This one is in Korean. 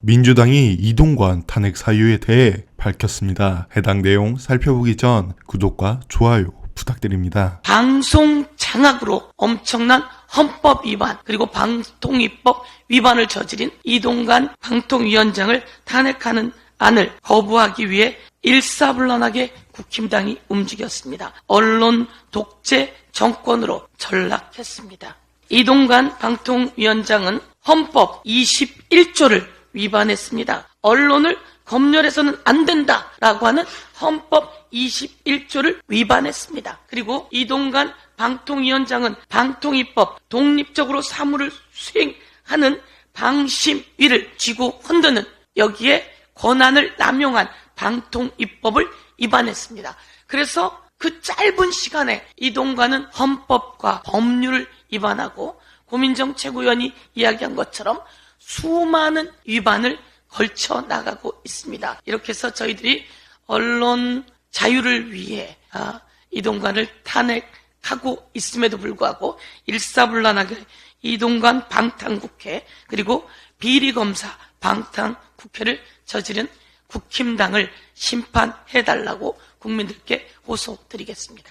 민주당이 이동관 탄핵 사유에 대해 밝혔습니다. 해당 내용 살펴보기 전 구독과 좋아요 부탁드립니다. 방송 장악으로 엄청난 헌법 위반 그리고 방통위법 위반을 저지른 이동관 방통위원장을 탄핵하는 안을 거부하기 위해 일사불란하게 국힘당이 움직였습니다. 언론 독재 정권으로 전락했습니다. 이동관 방통위원장은 헌법 21조를 위반했습니다. 언론을 검열해서는 안 된다라고 하는 헌법 21조를 위반했습니다. 그리고 이동관 방통위원장은 방통위법 독립적으로 사무를 수행하는 방심위를 쥐고 흔드는 여기에 권한을 남용한 방통위법을 위반했습니다. 그래서 그 짧은 시간에 이동관은 헌법과 법률을 위반하고 고민정 최고위원이 이야기한 것처럼 수많은 위반을 걸쳐 나가고 있습니다. 이렇게 해서 저희들이 언론 자유를 위해 아, 이동관을 탄핵하고 있음에도 불구하고 일사불란하게 이동관 방탄국회 그리고 비리검사 방탄국회를 저지른 국힘당을 심판해달라고 국민들께 호소드리겠습니다.